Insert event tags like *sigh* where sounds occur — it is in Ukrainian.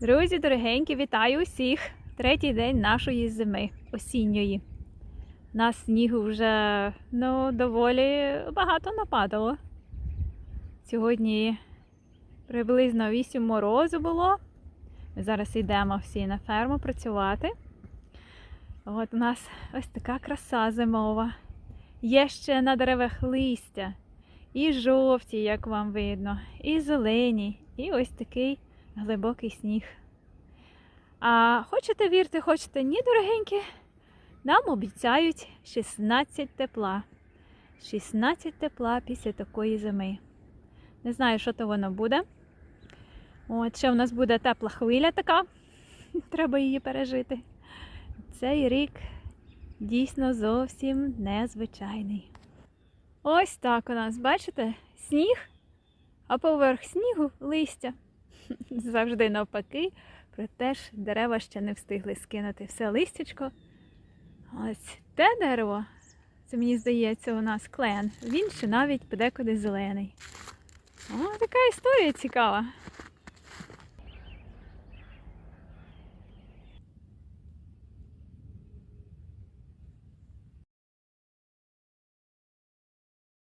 Друзі, дорогенькі, вітаю усіх! Третій день нашої зими осінньої. Нас снігу вже ну, доволі багато нападало. Сьогодні приблизно 8 морозу було. Ми зараз йдемо всі на ферму працювати. От у нас ось така краса зимова. Є ще на деревах листя, і жовті, як вам видно, і зелені, і ось такий глибокий сніг. А хочете вірте, хочете ні, дорогенькі, нам обіцяють 16 тепла. 16 тепла після такої зими. Не знаю, що то воно буде. От ще в нас буде тепла хвиля така. *laughs* Треба її пережити. Цей рік дійсно зовсім незвичайний. Ось так у нас, бачите, сніг, а поверх снігу листя. *laughs* Завжди навпаки, проте ж дерева ще не встигли скинути все листячко. Ось те дерево, це мені здається, у нас клен. Він ще навіть подекуди зелений. О, така історія цікава.